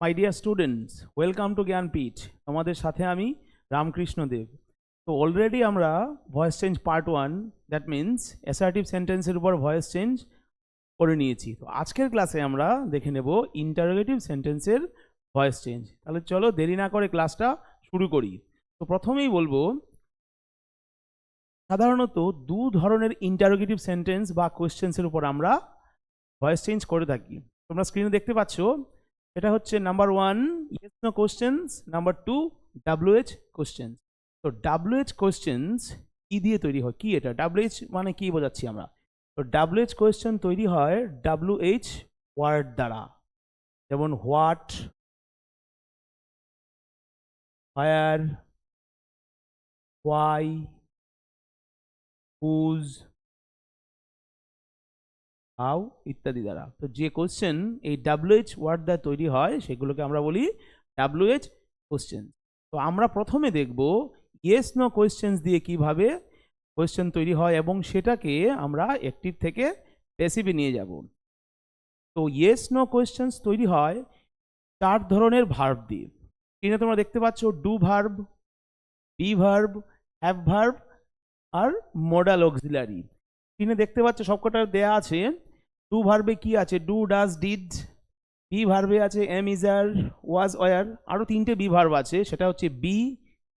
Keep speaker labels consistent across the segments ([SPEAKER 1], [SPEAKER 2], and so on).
[SPEAKER 1] My dear students welcome to Gyanpeeth তোমাদের সাথে আমি রামকৃষ্ণ দেব তো অলরেডি আমরা voice change part one that means assertive সেন্টেন্সের উপর ভয়েস চেঞ্জ করে নিয়েছি। তো আজকের ক্লাসে আমরা দেখে নেব ইন্টারোগেটিভ সেন্টেন্সের ভয়েস চেঞ্জ তাহলে চলো দেরি না করে ক্লাসটা শুরু করি। তো প্রথমেই বলব, সাধারণত দু ধরনের ইন্টারোগেটিভ সেন্টেন্স বা কোয়েশ্চেন্সের উপর আমরা ভয়েস চেঞ্জ করে থাকি। তোমরা স্ক্রিনে দেখতে পাচ্ছ এটা হচ্ছে number one yes no questions number two WH questions তো ডাব্লিউএইচ কোশ্চেন্স কি দিয়ে তৈরি হয়? কি এটা? ডাব্লিউএইচ মানে কি বোঝাচ্ছি আমরা? তো ডাব্লিউএইচ কোয়েশ্চেন তৈরি হয় ডাব্লিউএইচ ওয়ার্ড দ্বারা। যেমন what where why whose how ইত্যাদি দ্বারা। তো যে কোশ্চেন এই ডাব্লিউএইচ ওয়ার্ড দ্বারা তৈরি হয়, সেগুলোকে আমরা বলি ডাব্লিউএইচ কোশ্চেন তো আমরা প্রথমে দেখব ইয়েস নো কোয়েশ্চেন্স দিয়ে কীভাবে কোয়েশ্চেন তৈরি হয় এবং সেটাকে আমরা অ্যাক্টিভ থেকে প্যাসিভে নিয়ে যাব। তো ইয়েস নো কোয়েশ্চেন্স তৈরি হয় চার ধরনের ভার্ব দিয়ে। স্ক্রিনে তোমরা দেখতে পাচ্ছ do verb be verb have verb R modal auxiliary স্ক্রিনে দেখতে পাচ্ছ সবকটা দেয়া আছে। ডু ভার্বে কি আছে? ডু ডাজ ডিড বি ভার্বে আছে am is are was were আরও তিনটে বি ভার্ব আছে, সেটা হচ্ছে বি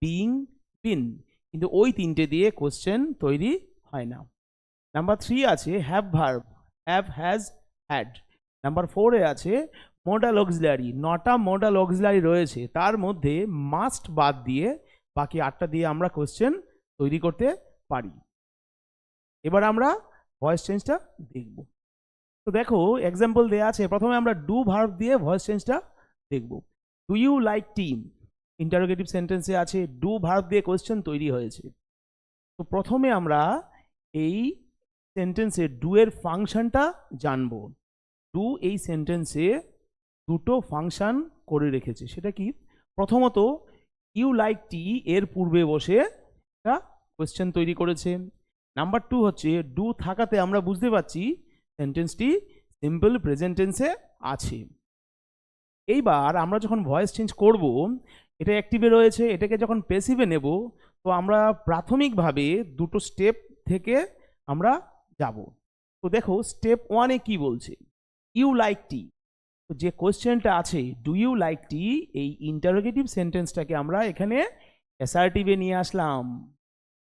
[SPEAKER 1] বিং বিন কিন্তু ওই তিনটে দিয়ে কোশ্চেন তৈরি হয় না। নাম্বার থ্রি আছে have verb have has had number ফোরে আছে মোডাল অক্সিলারি নটা মোডাল অক্সিলারি রয়েছে, তার মধ্যে মাস্ট বাদ দিয়ে বাকি আটটা দিয়ে আমরা কোশ্চেন তৈরি করতে পারি। এবার আমরা ভয়েস চেঞ্জটা দেখব। তো দেখো এক্সাম্পল দেওয়া আছে। প্রথমে আমরা ডু ভার্ব দিয়ে ভয়েস চেঞ্জটা দেখব। Do you like tea interrogative সেন্টেন্সে আছে ডু ভার্ব দিয়ে কোয়েশ্চেন তৈরি হয়েছে। তো প্রথমে আমরা এই সেন্টেন্সে ডু এর ফাংশনটা জানব। ডু এই সেন্টেন্সে দুটো ফাংশন করে রেখেছে। সেটা কি? প্রথমত ইউ লাইক টি এর পূর্বে বসে একটা কোয়েশ্চেন তৈরি করেছে। নাম্বার টু হচ্ছে ডু থাকাতে আমরা বুঝতে পারছি সেন্টেন্সটি সিম্পল প্রেজেন্ট টেন্সে আছে। এইবার আমরা যখন ভয়েস চেঞ্জ করব, এটা অ্যাক্টিভে রয়েছে, এটাকে যখন পেসিভে নেব, তো আমরা প্রাথমিকভাবে দুটো স্টেপ থেকে আমরা যাব। তো দেখো স্টেপ ওয়ানে কি বলছে? ইউ লাইক টি তো যে কোয়েশ্চেনটা আছে ডু ইউ লাইক টি এই ইন্টারোগেটিভ সেন্টেন্সটাকে আমরা এখানে অ্যাসার্টিভে নিয়ে আসলাম।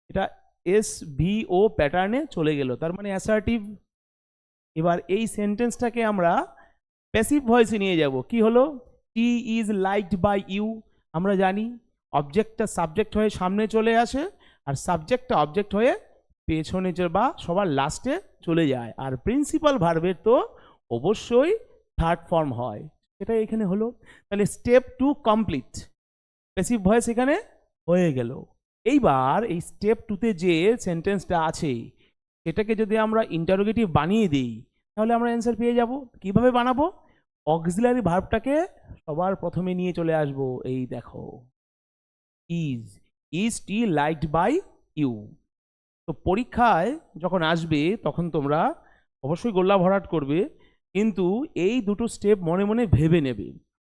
[SPEAKER 1] এটা এস ভি ও প্যাটার্নে চলে গেল। তার মানে অ্যাসার্টিভ এবার এই সেন্টেন্সটাকে আমরা প্যাসিভ ভয়েসে নিয়ে যাব। কি হলো? Tea is liked by you আমরা জানি অবজেক্টটা সাবজেক্ট হয়ে সামনে চলে আসে আর সাবজেক্টটা অবজেক্ট হয়ে পেছনে বা সবার লাস্টে চলে যায়। আর প্রিন্সিপাল ভার্বের তো অবশ্যই থার্ড ফর্ম হয়। সেটা এখানে হলো। তাহলে step two complete passive voice এখানে হয়ে গেল। এইবার এই স্টেপ টুতে যে সেন্টেন্সটা আছে সেটাকে যদি আমরা ইন্টারোগেটিভ বানিয়ে দিই, তাহলে আমরা অ্যান্সার পেয়ে যাব। কীভাবে বানাবো? অক্সিলারি ভার্বটাকে সবার প্রথমে নিয়ে চলে আসব। এই দেখো। Is is tea liked by you তো পরীক্ষায় যখন আসবে, তখন তোমরা অবশ্যই গোল্লা ভরাট করবে, কিন্তু এই দুটো স্টেপ মনে মনে ভেবে নেবে।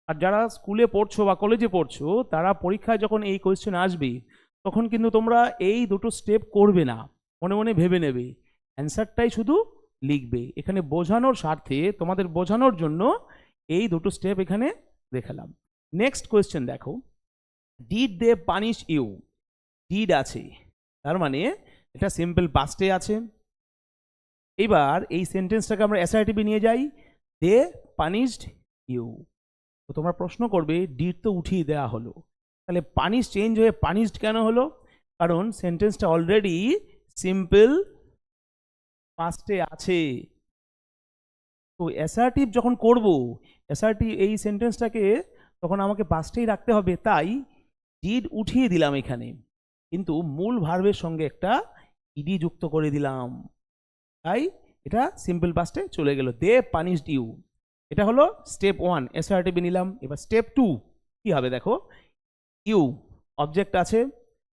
[SPEAKER 1] আর যারা স্কুলে পড়ছো বা কলেজে পড়ছো, তারা পরীক্ষায় যখন এই কোয়েশ্চেন আসবে, তখন কিন্তু তোমরা এই দুটো স্টেপ করবে না। মনে মনে ভেবে নেবে। অ্যান্সারটাই শুধু লিখবে। এখানে বোঝানোর স্বার্থে তোমাদের বোঝানোর জন্য এই দুটো স্টেপ এখানে দেখালাম। নেক্সট কোয়েশ্চেন দেখো। Did they punish you did আছে। তার মানে এটা সিম্পল পাস্টে আছে। এবার এই সেন্টেন্সটাকে আমরা অ্যাসার্টিভে নিয়ে যাই। দে পানিশড ইউ তো তোমরা প্রশ্ন করবে ডিড তো উঠিয়ে দেওয়া হলো। তাহলে পানিশ চেঞ্জ হয়ে পানিশড কেন হলো? কারণ সেন্টেন্সটা অলরেডি সিম্পল পাস্টে আছে। তো অ্যাসার্টিভ যখন করব অ্যাসার্টিভ এই সেন্টেন্সটাকে তখন আমাকে পাস্টেই রাখতে হবে। তাই ডিড উঠিয়ে দিলাম এখানে। কিন্তু মূল ভার্বের সঙ্গে একটা ইডি যুক্ত করে দিলাম। তাই এটা সিম্পল পাস্টে চলে গেল। দে পানিশড ইউ এটা হলো স্টেপ ওয়ান এসআরটিভি নিলাম। এবার স্টেপ টু কি হবে দেখো? ইউ অবজেক্ট আছে।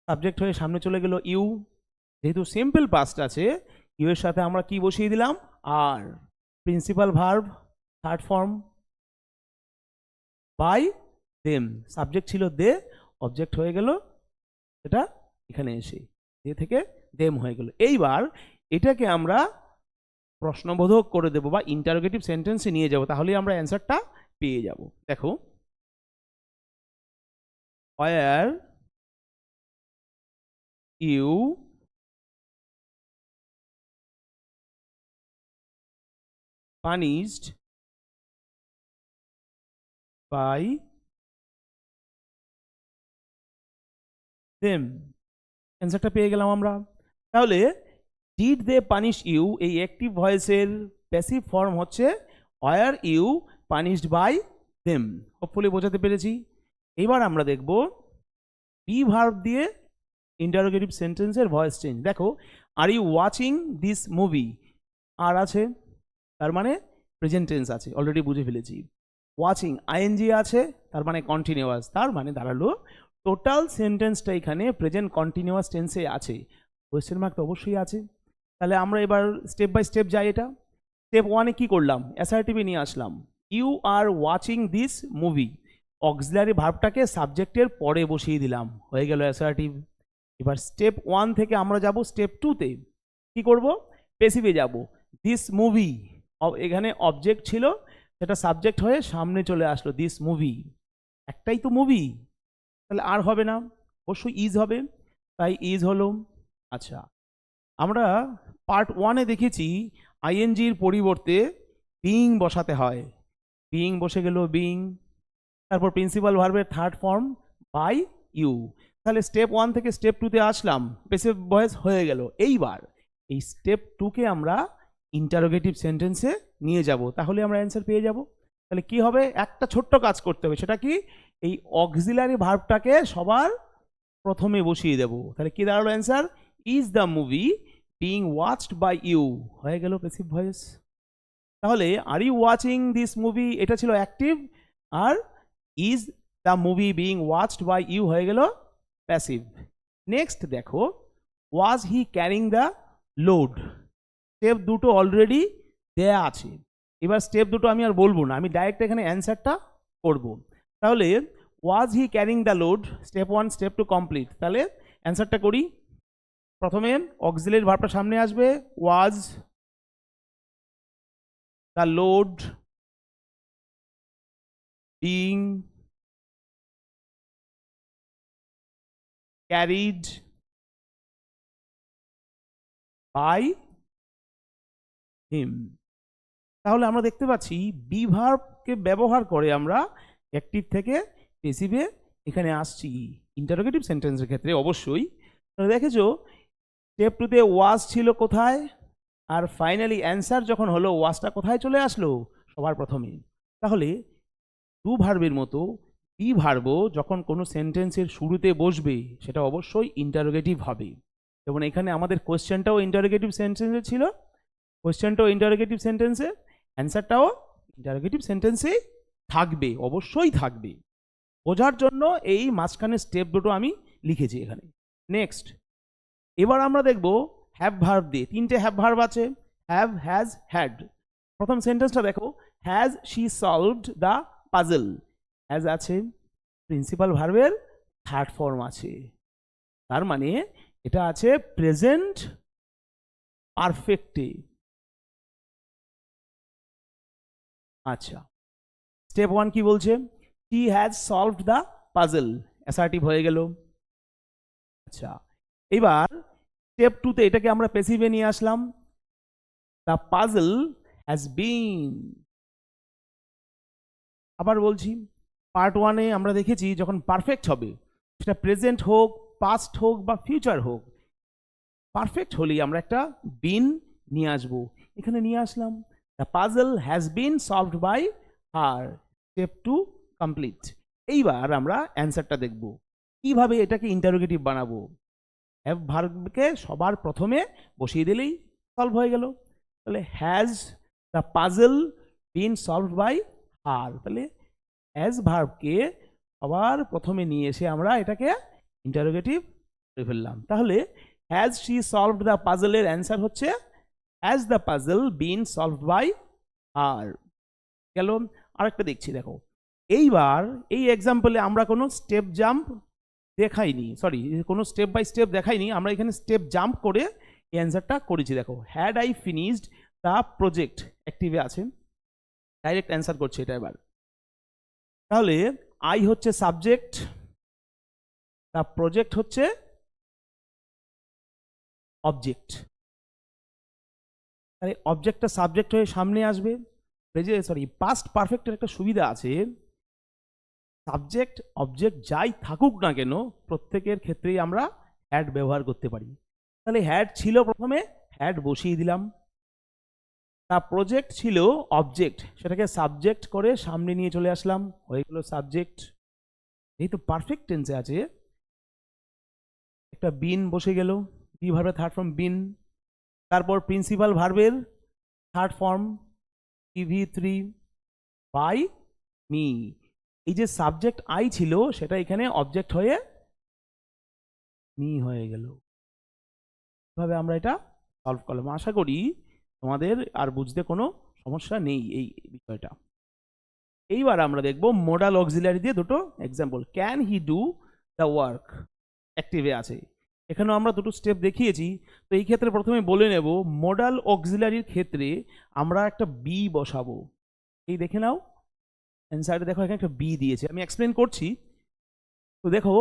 [SPEAKER 1] সাবজেক্ট হয়ে সামনে চলে গেল ইউ যেহেতু সিম্পল পাস্ট আছে ইউ এর সাথে আমরা কি বসিয়ে দিলাম? Are. Principal verb third form by them subject ছিল দে অবজেক্ট হয়ে গেল এটা এখানে এসে। দে থেকে দেম হয়ে গেল। এইবার এটাকে আমরা প্রশ্নবোধক করে দেবো বা ইন্টারোগেটিভ সেন্টেন্সে নিয়ে যাব তাহলেই আমরা অ্যান্সারটা পেয়ে যাব। দেখো। Were you punished by them. অ্যান্সারটা পেয়ে গেলাম আমরা। তাহলে ডিড দে পানিশ ইউ এই অ্যাক্টিভ ভয়েসের প্যাসিভ ফর্ম হচ্ছে were you punished by them hopefully বোঝাতে পেরেছি। এবার আমরা দেখব বি ভার্ব দিয়ে ইন্টারোগেটিভ সেন্টেন্সের ভয়েস চেঞ্জ দেখো are you watching this movie are আছে? তার মানে প্রেজেন্ট টেন্স আছে অলরেডি বুঝে ফেলেছি। ওয়াচিং আইএনজি আছে, তার মানে কন্টিনিউয়াস তার মানে দাঁড়াল। টোটাল সেন্টেন্সটা এখানে প্রেজেন্ট কন্টিনিউয়াস টেন্সে আছে। কোয়েশ্চেন মার্ক তো অবশ্যই আছে। তাহলে আমরা এবার স্টেপ বাই স্টেপ যাই এটা। স্টেপ ওয়ানে কি করলাম? অ্যাসার্টিভে নিয়ে আসলাম। You are watching this movie auxiliary ভার্বটাকে সাবজেক্টের পরে বসিয়ে দিলাম। হয়ে গেল অ্যাসার্টিভ এবার স্টেপ ওয়ান থেকে আমরা যাব স্টেপ টুতে কি করব? পেসিভে যাব। দিস মুভি এখানে অবজেক্ট ছিল, সেটা সাবজেক্ট হয়ে সামনে চলে আসলো দিস মুভি একটাই তো মুভি তাহলে আর হবে না, অবশ্যই ইজ হবে। তাই ইজ হলো। আচ্ছা আমরা পার্ট ওয়ানে দেখেছি আইএনজির পরিবর্তে বিং বসাতে হয়। বিং বসে গেল বিং তারপর প্রিন্সিপাল ভার্বের থার্ড ফর্ম বাই ইউ তাহলে স্টেপ ওয়ান থেকে স্টেপ টুতে আসলাম পেসিভ ভয়েস হয়ে গেল। এইবার এই স্টেপ টুকে আমরা ইন্টারোগেটিভ সেন্টেন্সে নিয়ে যাব। তাহলে আমরা অ্যান্সার পেয়ে যাব। তাহলে কি হবে? একটা ছোট্ট কাজ করতে হবে। সেটা কি? এই অক্সিলারি ভার্বটাকে সবার প্রথমে বসিয়ে দেব। তাহলে কি দাঁড়াল answer is the movie being watched by you হয়ে গেল পেসিভ ভয়েস তাহলে are you watching this movie এটা ছিল active are is the movie being watched by you হয়ে গেল প্যাসিভ নেক্সট দেখো was he carrying the load step দুটো already দেয়া আছে। এবার স্টেপ দুটো আমি আর বলব না, আমি ডাইরেক্ট এখানে অ্যান্সারটা করব। তাহলে was he carrying the load step one step two complete তাহলে অ্যান্সারটা করি। প্রথমে অক্সিলের ভাবটা সামনে আসবে। Was the load being carried by him তাহলে আমরা দেখতে পাচ্ছি বি ভার্বকে ব্যবহার করে আমরা অ্যাক্টিভ থেকে পেসিভে এখানে আসছি। ইন্টারোগেটিভ সেন্টেন্সের ক্ষেত্রে অবশ্যই। দেখেছ স্টেপ টুতে ওয়াজ ছিল কোথায়? আর ফাইনালি অ্যান্সার যখন হলো ওয়াজটা কোথায় চলে আসলো? সবার প্রথমে। তাহলে টু ভার্বের মতো বি ভার্বও যখন কোনো সেন্টেন্সের শুরুতে বসবে, সেটা অবশ্যই ইন্টারোগেটিভ হবে। যেমন এখানে আমাদের কোয়েশ্চেনটাও ইন্টারোগেটিভ সেন্টেন্সে ছিল। কোয়েশ্চেনটাও ইন্টারোগেটিভ সেন্টেন্সে অ্যান্সারটাও ইন্টারোগেটিভ সেন্টেন্সেই থাকবে, অবশ্যই থাকবে। বোঝার জন্য এই মাঝখানে স্টেপ দুটো আমি লিখেছি এখানে। নেক্সট এবার আমরা দেখব হ্যাভ ভার্ব দিয়ে, তিনটে হ্যাভ ভার্ব আছে হ্যাভ হ্যাজ হ্যাড প্রথম সেন্টেন্সটা দেখো has she solved the puzzle has আছে প্রিন্সিপাল ভার্বের থার্ড ফর্ম আছে। তার মানে এটা আছে প্রেজেন্ট পারফেক্টে আচ্ছা। স্টেপ ওয়ান কি বলছে? He has solved the puzzle assertive হয়ে গেল। আচ্ছা এবার স্টেপ টুতে এটাকে আমরা পেসিভে নিয়ে আসলাম। দ্য পাজল হ্যাজ বিন আবার বলছি পার্ট ওয়ানে আমরা দেখেছি যখন পারফেক্ট হবে, সেটা প্রেজেন্ট হোক পাস্ট হোক বা ফিউচার হোক পারফেক্ট হলেই আমরা একটা বিন নিয়ে আসব। এখানে নিয়ে আসলাম। The puzzle has been solved by her step two complete এইবার আমরা অ্যান্সারটা দেখব। কীভাবে এটাকে ইন্টারোগেটিভ বানাবো? হ্যাভ ভার্বকে সবার প্রথমে বসিয়ে দিলেই সলভ হয়ে গেল। তাহলে has the puzzle been solved by her তাহলে অ্যাজ ভার্বকে সবার প্রথমে নিয়ে এসে আমরা এটাকে ইন্টারোগেটিভ করে ফেললাম। তাহলে হ্যাজ শি সলভড দ্য পাজলের অ্যান্সার হচ্ছে has the puzzle been solved by her গেল, আরেকটা দেখছি, দেখো। এইবার এই এক্সাম্পলে আমরা কোনো স্টেপ জাম্প দেখাইনি সরি কোনো স্টেপ বাই স্টেপ দেখাইনি, আমরা এখানে স্টেপ জাম্প করে এই অ্যান্সারটা করেছি। দেখো had I finished the project অ্যাক্টিভে আছে। ডাইরেক্ট অ্যান্সার করছে এটা এবার। তাহলে আই হচ্ছে সাবজেক্ট দ্য প্রজেক্ট হচ্ছে অবজেক্ট তাহলে অবজেক্টটা সাবজেক্ট হয়ে সামনে আসবে। প্রেজে সরি পাস্ট পারফেক্টের একটা সুবিধা আছে। সাবজেক্ট অবজেক্ট যাই থাকুক না কেন, প্রত্যেকের ক্ষেত্রেই আমরা হ্যাড ব্যবহার করতে পারি। তাহলে হ্যাড ছিল প্রথমে হ্যাড বসিয়ে দিলাম। তা প্রজেক্ট ছিল অবজেক্ট সেটাকে সাবজেক্ট করে সামনে নিয়ে চলে আসলাম। হয়ে গেল সাবজেক্ট যেহেতু পারফেক্ট টেন্সে আছে। একটা বিন বসে গেল। বি ভার্বের থার্ড ফ্রম বিন তারপর প্রিন্সিপাল ভার্বের third form TV three by me এই যে সাবজেক্ট আই ছিল, সেটা এখানে অবজেক্ট হয়ে মি হয়ে গেল। এভাবে আমরা এটা সলভ করলাম। আশা করি তোমাদের আর বুঝতে কোনো সমস্যা নেই এই বিষয়টা। এইবার আমরা দেখব মোডাল অক্সিলারি দিয়ে দুটো example can he do the work অ্যাক্টিভে আছে। এখানেও আমরা দুটো স্টেপ দেখিয়েছি। তো এই ক্ষেত্রে প্রথমে বলে নেব মোডাল অক্সিলারির ক্ষেত্রে আমরা একটা বি বসাবো। এই দেখে নাও অ্যান্সারে দেখো এখানে একটা বি দিয়েছে। আমি এক্সপ্লেন করছি। তো দেখো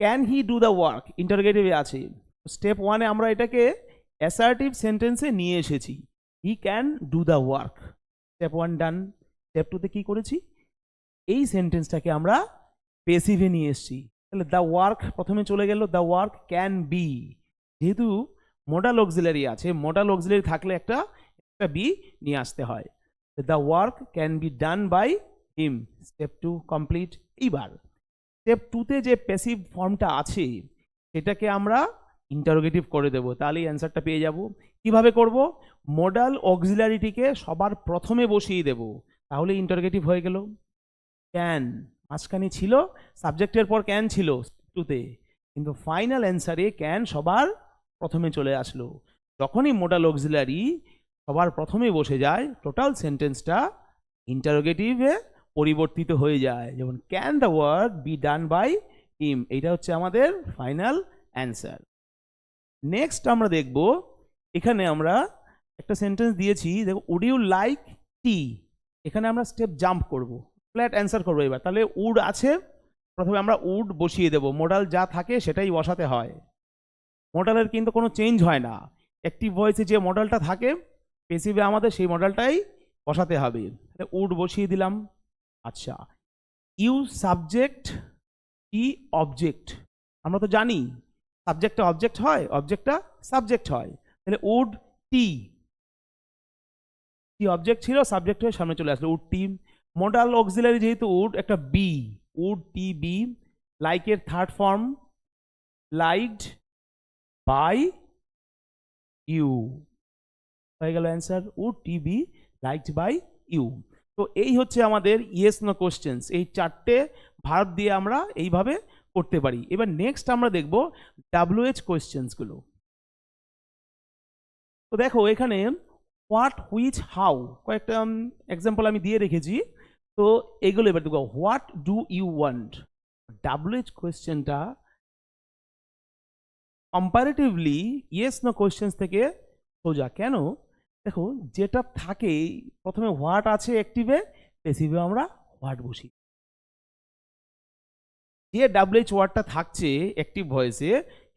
[SPEAKER 1] can he do the work ইন্টারগেটিভে আছে। স্টেপ ওয়ানে আমরা এটাকে অ্যাসার্টিভ সেন্টেন্সে নিয়ে এসেছি। He can do the work step one done step টুতে কী করেছি? এই সেন্টেন্সটাকে আমরা পেসিভে নিয়ে এসেছি। তাহলে দ্য ওয়ার্ক প্রথমে চলে গেল দ্য ওয়ার্ক ক্যান বি যেহেতু মোডাল অক্সিলারি আছে মোডাল অক্সিলারি থাকলে একটা একটা বি নিয়ে আসতে হয়। The work can be done by him step two complete এইবার স্টেপ টুতে যে প্যাসিভ ফর্মটা আছে, সেটাকে আমরা ইন্টারোগেটিভ করে দেব। তাহলেই অ্যান্সারটা পেয়ে যাব। কীভাবে করব? মোডাল অক্সিলারিটিকে সবার প্রথমে বসিয়ে দেব। তাহলে ইন্টারোগেটিভ হয়ে গেল। ক্যান মাঝখানে ছিল সাবজেক্টের পর ক্যান ছিল টুতে কিন্তু ফাইনাল অ্যান্সারে ক্যান সবার প্রথমে চলে আসলো। যখনই মোডাল অক্সিলারি সবার প্রথমে বসে যায় টোটাল সেন্টেন্সটা ইন্টারোগেটিভে পরিবর্তিত হয়ে যায়। যেমন can the work be done by him এইটা হচ্ছে আমাদের ফাইনাল অ্যান্সার নেক্সট আমরা দেখব, এখানে আমরা একটা সেন্টেন্স দিয়েছি, দেখো উড ইউ লাইক টি এখানে আমরা স্টেপ জাম্প করব। ফ্ল্যাট অ্যান্সার করব এবার। তাহলে উড আছে, প্রথমে আমরা উড বসিয়ে দেব। মোডাল যা থাকে সেটাই বসাতে হয়। মডেলের কিন্তু কোনো চেঞ্জ হয় না। অ্যাক্টিভ ভয়েসে যে মডেলটা থাকে, পেসিভে আমাদের সেই মডেলটাই বসাতে হবে। তাহলে উড বসিয়ে দিলাম। আচ্ছা ইউ সাবজেক্ট ই অবজেক্ট। আমরা তো জানি, সাবজেক্টটা অবজেক্ট হয়, অবজেক্টটা সাবজেক্ট হয়। তাহলে উড টি। টি অবজেক্ট ছিল, সাবজেক্ট হয়ে সামনে চলে আসলো। উড টি মোডাল অক্সিলারি যেহেতু উড একটা বি উড টি বি লাইকের third form liked by you হয়ে গেল answer would tea be liked by you তো এই হচ্ছে আমাদের ইয়েস নো কোশ্চেন্স এই চারটে ভার্ব দিয়ে আমরা এইভাবে করতে পারি। এবার নেক্সট আমরা দেখব ডাব্লিউএইচ কোয়েশ্চেন্সগুলো তো দেখো, এখানে হোয়াট হুইচ হাউ কয়েকটা এক্সাম্পল আমি দিয়ে রেখেছি। তো এগুলো এবার দেখব what do you want WH কোয়েশ্চেনটা কম্পারেটিভলি ইয়েস নো কোয়েশ্চেন্স থেকে সোজা। কেন? দেখো, যেটা থাকে, প্রথমে হোয়াট আছে অ্যাক্টিভে পেসিভে আমরা হোয়াট বসি। যে ডাব্লিউএইচ ওয়ার্ডটা থাকছে অ্যাক্টিভ ভয়েসে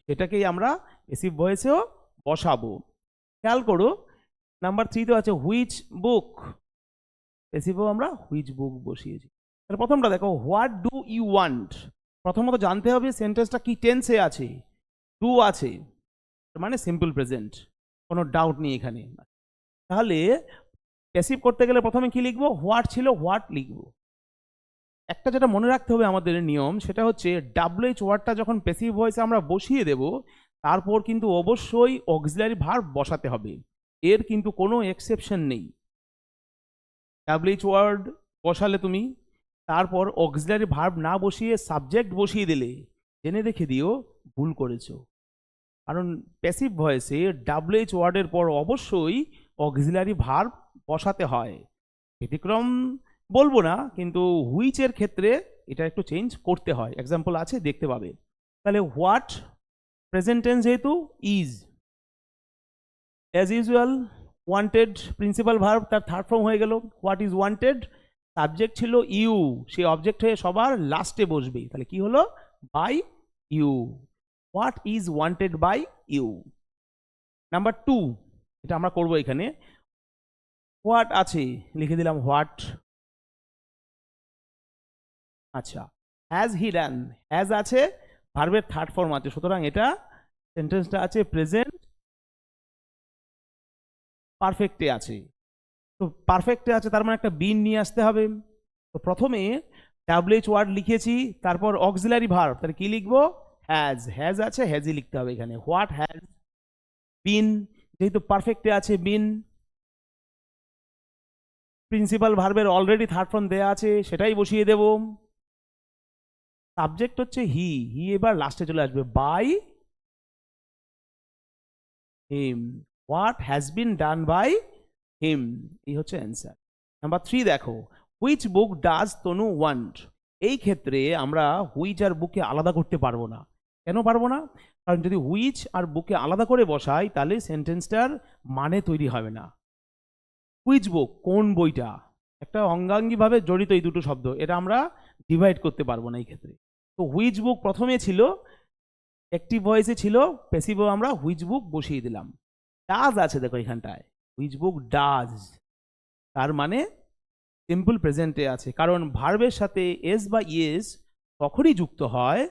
[SPEAKER 1] সেটাকেই আমরা পেসিভ ভয়েসেও বসাবো। খেয়াল করো নাম্বার থ্রিতে আছে হুইচ বুক পেসিভেও আমরা হুইচ বুক বসিয়েছি। তাহলে প্রথমটা দেখো হোয়াট ডু ইউ ওয়ান্ট প্রথমত জানতে হবে সেন্টেন্সটা কি টেন্সে আছে ডু আছে মানে সিম্পল প্রেজেন্ট কোনো ডাউট নেই এখানে। তাহলে প্যাসিভ করতে গেলে প্রথমে কি লিখব? হোয়াট ছিল হোয়াট লিখব। একটা যেটা মনে রাখতে হবে আমাদের নিয়ম, সেটা হচ্ছে ডাব্লিউএইচ ওয়ার্ডটা যখন প্যাসিভ ভয়েসে আমরা বসিয়ে দেব, তারপর কিন্তু অবশ্যই অক্সিলারি ভার্ব বসাতে হবে। এর কিন্তু কোনো এক্সেপশন নেই। ডাব্লিউএইচ ওয়ার্ড বসালে তুমি, তারপর অক্সিলারি ভার্ব না বসিয়ে সাবজেক্ট বসিয়ে দিলে, জেনে রেখে দিও ভুল করেছ। কারণ প্যাসিভ ভয়েসে ডাব্লিউএইচ ওয়ার্ডের পর অবশ্যই অক্সিলারি ভার্ব বসাতে হয়। ব্যতিক্রম বলব না, কিন্তু হুইচের ক্ষেত্রে এটা একটু চেঞ্জ করতে হয়। এক্সাম্পল আছে, দেখতে পাবে। তাহলে হোয়াট প্রেজেন্ট টেন্স যেহেতু is as usual wanted principal verb তার থার্ড ফর্ম হয়ে গেল। হোয়াট ইজ ওয়ান্টেড সাবজেক্ট ছিল ইউ সেই অবজেক্ট হয়ে সবার লাস্টে বসবে। তাহলে কি হলো? By you what is wanted by you number two এটা আমরা করব এখানে। হোয়াট আছে? লিখে দিলাম হোয়াট আচ্ছা হ্যাজ হি ডান হ্যাজ আছে ভার্বের থার্ড ফর্ম আছে। সুতরাং এটা সেন্টেন্সটা আছে প্রেজেন্ট পারফেক্টে আছে। তো পারফেক্টে আছে, তার মানে একটা বিন নিয়ে আসতে হবে। তো প্রথমে ডাব্লিউএইচ ওয়ার্ড লিখেছি, তারপর অক্সিলারি ভার্ব তাহলে কি লিখব? হ্যাজ হ্যাজ আছে হ্যাজই লিখতে হবে এখানে। হোয়াট হ্যাজ বিন যেহেতু পারফেক্টে আছে বিন প্রিন্সিপাল ভার্বের অলরেডি থার্ড ফর্ম দেয়া আছে, সেটাই বসিয়ে দেব। সাবজেক্ট হচ্ছে হি হি এবার লাস্টে চলে আসবে by him what has been done by him এই হচ্ছে অ্যান্সার নাম্বার থ্রি দেখো which book does Tanu want এই ক্ষেত্রে আমরা হুইচ আর বুকে আলাদা করতে পারব না। কেন পারব না? কারণ যদি হুইচ আর বুকে আলাদা করে বসাই, তাহলে সেন্টেন্সটার মানে তৈরি হবে না। হুইচ বুক কোন বইটা? একটা অঙ্গাঙ্গিভাবে জড়িত এই দুটো শব্দ, এটা আমরা ডিভাইড করতে পারব না এই ক্ষেত্রে। তো হুইচ বুক প্রথমে ছিল অ্যাক্টিভ ভয়েসে ছিল প্যাসিভও আমরা হুইচ বুক বসিয়ে দিলাম। ডাজ আছে দেখো এখানটায়। হুইচ বুক ডাজ তার মানে সিম্পল প্রেজেন্টে আছে। কারণ ভার্বের সাথে এস বা ইয়েস তখনই যুক্ত হয়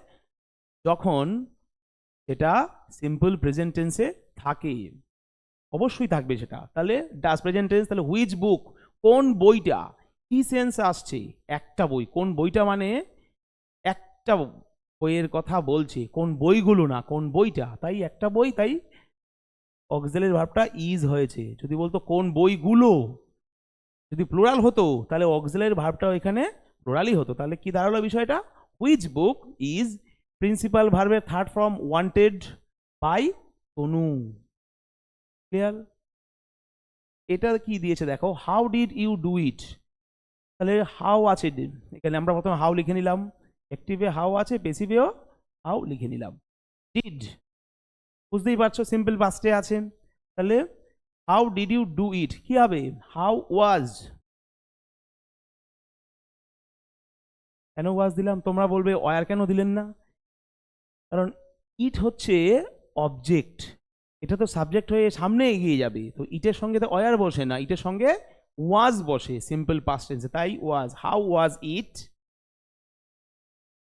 [SPEAKER 1] যখন সেটা সিম্পল প্রেজেন্ট টেন্সে থাকে। অবশ্যই থাকবে সেটা। তাহলে ডাস প্রেজেন্ট টেন্স তাহলে হুইচ বুক কোন বইটা? কি সেন্স আসছে? একটা বই। কোন বইটা মানে একটা বইয়ের কথা বলছে। কোন বইগুলো না, কোন বইটা? তাই একটা বই, তাই অক্সিলারি ভাবটা ইজ হয়েছে। যদি বলতো কোন বইগুলো যদি প্লোরাল হতো, তাহলে অক্সেলের ভাবটা এখানে প্লুরালই হতো। তাহলে কি দাঁড়াল বিষয়টা? হুইচ বুক ইজ প্রিন্সিপাল ভার্বের third form wanted by Tanu clear এটা কি দিয়েছে দেখো? How did you do it তাহলে হাউ আছে? এখানে আমরা প্রথমে হাউ লিখে নিলাম। অ্যাক্টিভে হাউ আছে পেসিভেও হাউ লিখে নিলাম। ডিড বুঝতেই পারছ সিম্পল পাস্টে আছে। তাহলে how did you do it কি হবে? হাউ ওয়াজ কেন ওয়াজ দিলাম? তোমরা বলবে ওয়ার কেন দিলেন না? কারণ ইট হচ্ছে অবজেক্ট এটা তো সাবজেক্ট হয়ে সামনে এগিয়ে যাবে। তো ইটের সঙ্গে তো অয়ার বসে না। ইটের সঙ্গে ওয়াজ বসে সিম্পল পাস্ট টেন্সে তাই was how was it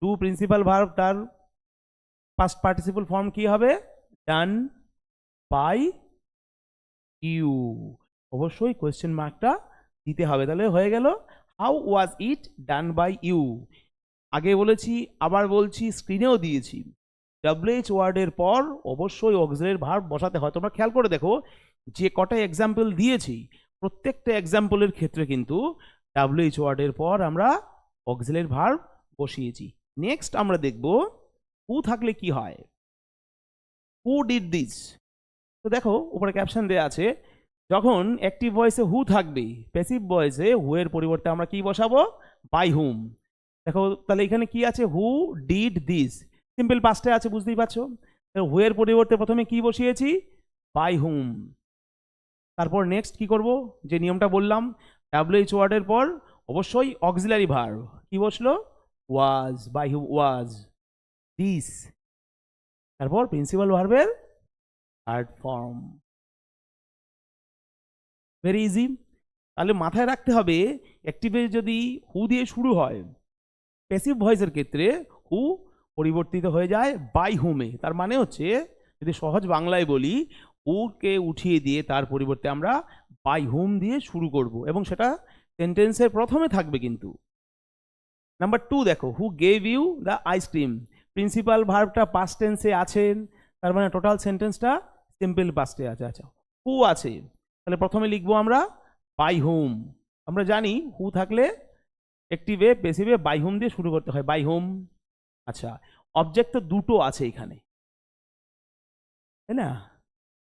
[SPEAKER 1] to principal verb তার পাস্ট পার্টিসিপল ফর্ম কি হবে? ডান বাই ইউ অবশ্যই কোয়েশ্চেন মার্কটা দিতে হবে। তাহলে হয়ে গেল how was it done by you আগে বলেছি, আবার বলছি স্ক্রিনেও দিয়েছি। ডাব্লিউএইচ ওয়ার্ডের পর অবশ্যই অক্সিলারি ভার্ব বসাতে হয়। তোমরা খেয়াল করে দেখো, যে কটা এক্সাম্পল দিয়েছি, প্রত্যেকটা এক্সাম্পলের ক্ষেত্রে কিন্তু ডাব্লিউএইচ ওয়ার্ডের পর আমরা অক্সিলারি ভার্ব বসিয়েছি। নেক্সট আমরা দেখব হু থাকলে কি হয়? হু ডিড দিস তো দেখো, উপরে ক্যাপশন দেওয়া আছে, যখন অ্যাক্টিভ ভয়েসে হু থাকবে প্যাসিভ ভয়েসে হু এর পরিবর্তে আমরা কি বসাবো? বাই হুম দেখো, তাহলে এখানে কি আছে? হু ডিড দিস সিম্পল পাস্টে আছে, বুঝতেই পারছ? হু এর পরিবর্তে প্রথমে কি বসিয়েছি? বাই হুম তারপর নেক্সট কি করব? যে নিয়মটা বললাম ডাব্লিউএইচ ওয়ার্ডের পর অবশ্যই অক্সিলারি ভার্ব কি বসল? Was by who was this তারপর প্রিন্সিপাল ভার্বের থার্ড ফর্ম ভেরি ইজি তাহলে মাথায় রাখতে হবে অ্যাক্টিভে যদি হু দিয়ে শুরু হয় প্যাসিভ ভয়েসের ক্ষেত্রে হু পরিবর্তিত হয়ে যায় বাই হুমে তার মানে হচ্ছে, যদি সহজ বাংলায় বলি হুকে উঠিয়ে দিয়ে তার পরিবর্তে আমরা বাই হুম দিয়ে শুরু করব। এবং সেটা সেন্টেন্সের প্রথমে থাকবে কিন্তু। নাম্বার টু দেখো who gave you the ice cream principal ভার্বটা past টেন্সে আছেন তার মানে টোটাল সেন্টেন্সটা সিম্পল পাস্টে আছে। আচ্ছা হু আছে? তাহলে প্রথমে লিখব আমরা বাই হোম আমরা জানি হু থাকলে একটি অ্যাক্টিভে পেসিভে বাই হোম দিয়ে শুরু করতে হয়। বাই হোম আচ্ছা অবজেক্ট তো দুটো আছে এখানে। তাই না?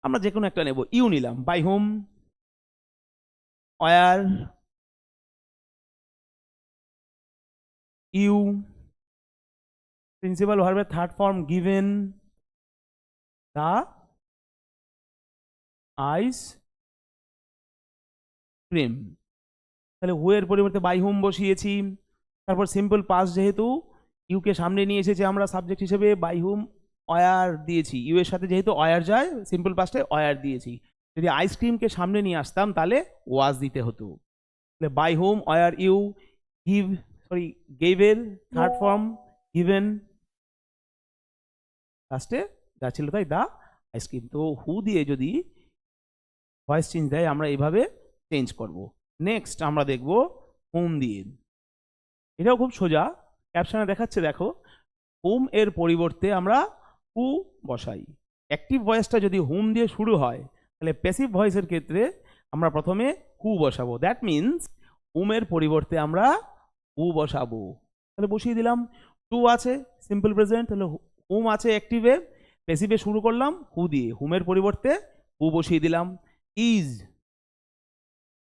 [SPEAKER 1] আমরা যে কোনো একটা নেব। ইউ নিলাম। By whom were you principal ভার্বের third form given the ice cream তাহলে হু এর পরিবর্তে বাই হুম বসিয়েছি। তারপর সিম্পল পাস যেহেতু ইউকে সামনে নিয়ে এসেছি আমরা সাবজেক্ট হিসেবে বাই হুম অয়ার দিয়েছি। ইউ এর সাথে যেহেতু অয়ার যায় সিম্পল পাস্টে অয়ার দিয়েছি। যদি আইসক্রিমকে সামনে নিয়ে আসতাম তাহলে ওয়াজ দিতে হতো। তাহলে by whom were you give sorry গেভের third form given লাস্টে যা ছিল তাই দা আইসক্রিম তো হু দিয়ে যদি ভয়েস চেঞ্জ দেয়, আমরা এইভাবে চেঞ্জ করব। নেক্সট আমরা দেখব হোম দিয়ে। এটাও খুব সোজা। ক্যাপশনে দেখাচ্ছে, দেখো হোম এর পরিবর্তে আমরা হু বসাই। অ্যাক্টিভ ভয়েসটা যদি হোম দিয়ে শুরু হয়, তাহলে প্যাসিভ ভয়েসের ক্ষেত্রে আমরা প্রথমে হু বসাবো। দ্যাট মিনস হুমের পরিবর্তে আমরা হু বসাবো। তাহলে বসিয়ে দিলাম। টু আছে? সিম্পল প্রেজেন্ট তাহলে হুম আছে অ্যাক্টিভে প্যাসিভে শুরু করলাম হু দিয়ে। হুমের পরিবর্তে হু বসিয়ে দিলাম ইজ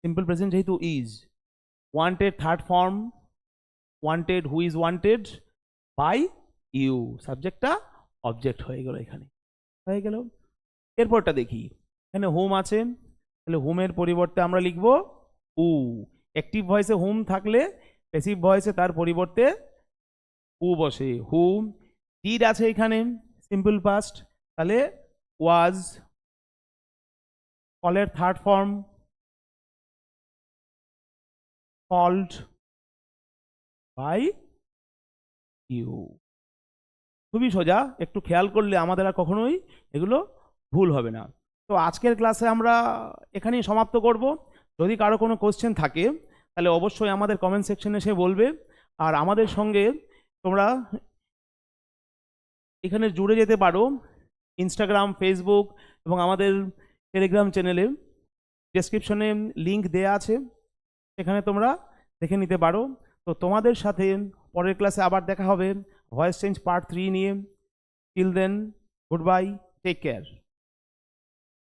[SPEAKER 1] সিম্পল প্রেজেন্ট যেহেতু is wanted third form wanted who is wanted by you সাবজেক্টটা অবজেক্ট হয়ে গেল এখানে। হয়ে গেল। এরপরটা দেখি। এখানে হোম আছে। তাহলে হোমের পরিবর্তে আমরা লিখব উ অ্যাক্টিভ ভয়েসে হোম থাকলে প্যাসিভ ভয়েসে তার পরিবর্তে উ বসে হুম ডিড আছে এখানে সিম্পল পাস্ট তাহলে ওয়াজ কলের third form called by you খুবই সোজা, একটু খেয়াল করলে আমাদের আর কখনোই এগুলো ভুল হবে না। তো আজকের ক্লাসে আমরা এখানেই সমাপ্ত করব। যদি কারও কোনো কোশ্চেন থাকে, তাহলে অবশ্যই আমাদের কমেন্ট সেকশনে এসে বলবে। আর আমাদের সঙ্গে তোমরা এখানে জুড়ে যেতে পারো ইনস্টাগ্রাম ফেসবুক এবং আমাদের টেলিগ্রাম চ্যানেলে ডেসক্রিপশনে লিংক দেয়া আছে। সেখানে তোমরা দেখে নিতে পারো। তো তোমাদের সাথে পরের ক্লাসে আবার দেখা হবে। ভয়েস চেঞ্জ পার্ট থ্রি নিয়ে। Till then good bye take care